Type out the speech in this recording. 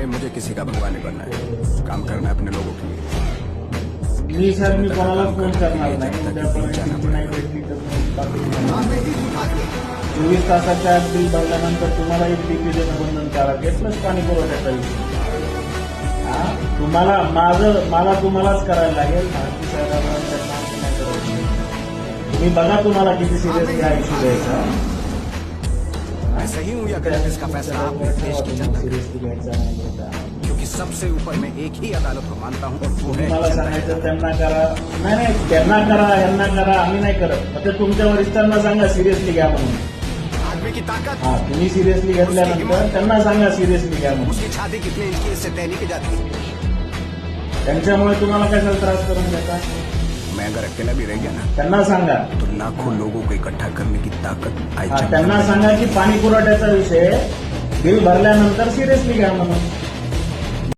अरे मुझे किसी का भगवान नहीं बनना है। काम करना है अपने लोगों के लिए। मी सर मी कोणाला फोन करणार नाही. मी चोवीस तासाच्या आत बिल भरल्यानंतर तुम्हाला एक टीपी देणं बंधनकारक आहे प्लस पाणी पुरवठ्याचा हा? तुम्हाला माझं मला तुम्हालाच करायला लागेल. तुम्ही बघा तुम्हाला किती सिरियसली हा इश्यू द्यायचा. मैं सही हूँ या गलत इसका फैसला आपने देश की जनता करेगी। क्योंकि सबसे ऊपर मैं एक ही अदालत को मानता हूँ और वो है सांगायचं त्यांना करा. नाही नाही त्यांना करा यांना करा आम्ही नाही करत. फक्त तुमच्या वरिष्ठांना सांगा सिरियसली घ्या म्हणून. आदमी की ताकत हा तुम्ही सिरियसली घेतल्यानंतर त्यांना सांगा सिरियसली घ्या म्हणून. उसकी छाती कितने इंच की इससे तय नहीं की जाती त्यांच्यामुळे तुम्हाला कशाला त्रास करून घेता मैं अगर अकेला भी रह गया ना। त्यांना सांगा। तो लाखों लोगों को इकट्ठा करने की ताकत आई त्यांना सांगा की पाणी पुरवठ्याचा विषय बिल भरल्यानंतर सिरियसली घ्या म्हणून.